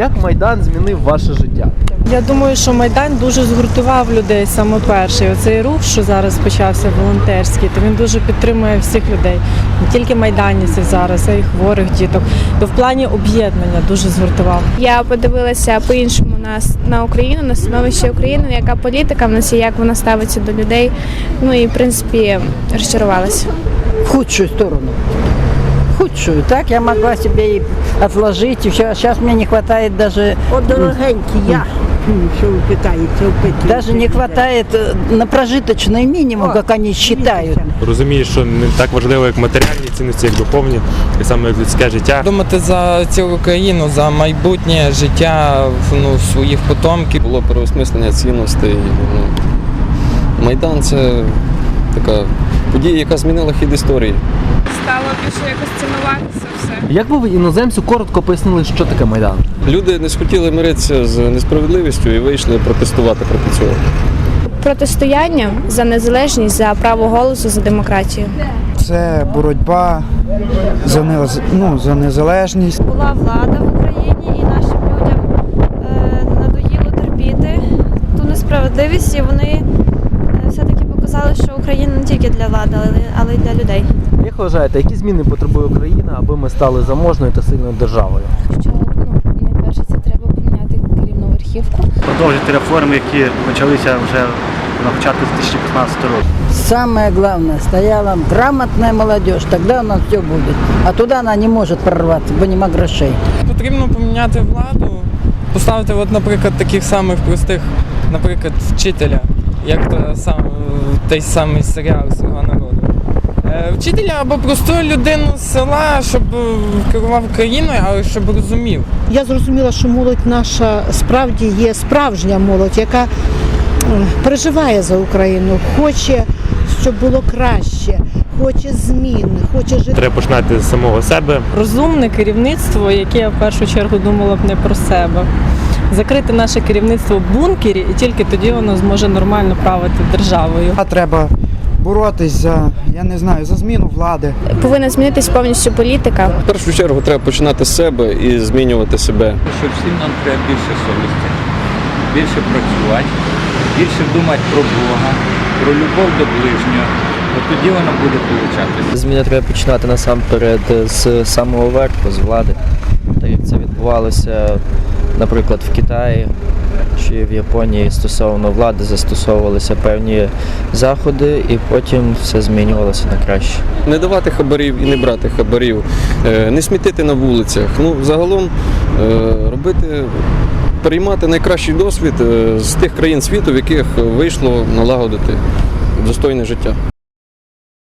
Як Майдан змінив ваше життя? Я думаю, що Майдан дуже згуртував людей саме перший. Оцей рух, що зараз почався волонтерський, то він дуже підтримує всіх людей, не тільки майданівців зараз, а й хворих діток. То в плані об'єднання дуже згуртував. Я подивилася по-іншому на, с- на Україну, на становище України, яка політика в нас є, як вона ставиться до людей. Ну і в принципі розчарувалася. в худшую сторону. Худшую. Так я могла себе и отложить. И сейчас мне не хватает даже, От дорогенькі, я. М, Що ви опитуєте? даже не хватает э, на прожиточный минимум, как они считают. Розумієш, що не так важливо, як матеріальні цінності, як духовні, так само як людське життя. Думати за цілу країну, за майбутнє життя ну, своїх потомків. було переосмислення цінностей. Ну, Майдан це така подія, яка змінила хід історії. Стало більше якось цінуватися все. Як би ви іноземцю коротко пояснили, що таке Майдан? Люди не схотіли миритися з несправедливістю і вийшли протестувати проти цього. Протистояння за незалежність, за право голосу, за демократію. Це боротьба за, нез- ну, за незалежність. була влада в Україні і нашим людям е, надоїло терпіти ту несправедливість, і вони показали, що Україна не тільки для влади, але, але й для людей. Як ви вважаєте, які зміни потребує Україна, аби ми стали заможною та сильною державою? Що ну, найперше це треба поміняти керівну верхівку. продовжити реформи, які почалися вже на початку 2015 року. Самое главное, стояла грамотная молодежь, тогда у нас все будет. А туда она не может прорваться, бо нема грошей. Потрібно поміняти владу, поставити, от, наприклад, таких самих простих, наприклад, вчителя, як то сам, той самий серіал Слуга народу. Е, Вчителя або просту людину з села, щоб е, керував країною, але щоб розумів. Я зрозуміла, що молодь наша справді є справжня молодь, яка переживає за Україну, хоче, щоб було краще, хоче змін, хоче жити. Треба починати з самого себе. Розумне керівництво, яке я в першу чергу думала б не про себе. Закрити наше керівництво в бункері, і тільки тоді воно зможе нормально правити державою. А треба боротись за, я не знаю, за зміну влади. Повинна змінитись повністю політика. В першу чергу треба починати з себе і змінювати себе. що всім нам треба більше совісті, більше працювати, більше думати про Бога, про любов до ближнього. От тоді воно буде получатися. Зміни треба починати насамперед з самого верху, з влади. Так як це відбувалося, наприклад, в Китаї чи в Японії стосовно влади застосовувалися певні заходи, і потім все змінювалося на краще. Не давати хабарів і не брати хабарів, е, не смітити на вулицях. Ну, загалом е, робити, переймати найкращий досвід е, з тих країн світу, в яких вийшло налагодити достойне життя.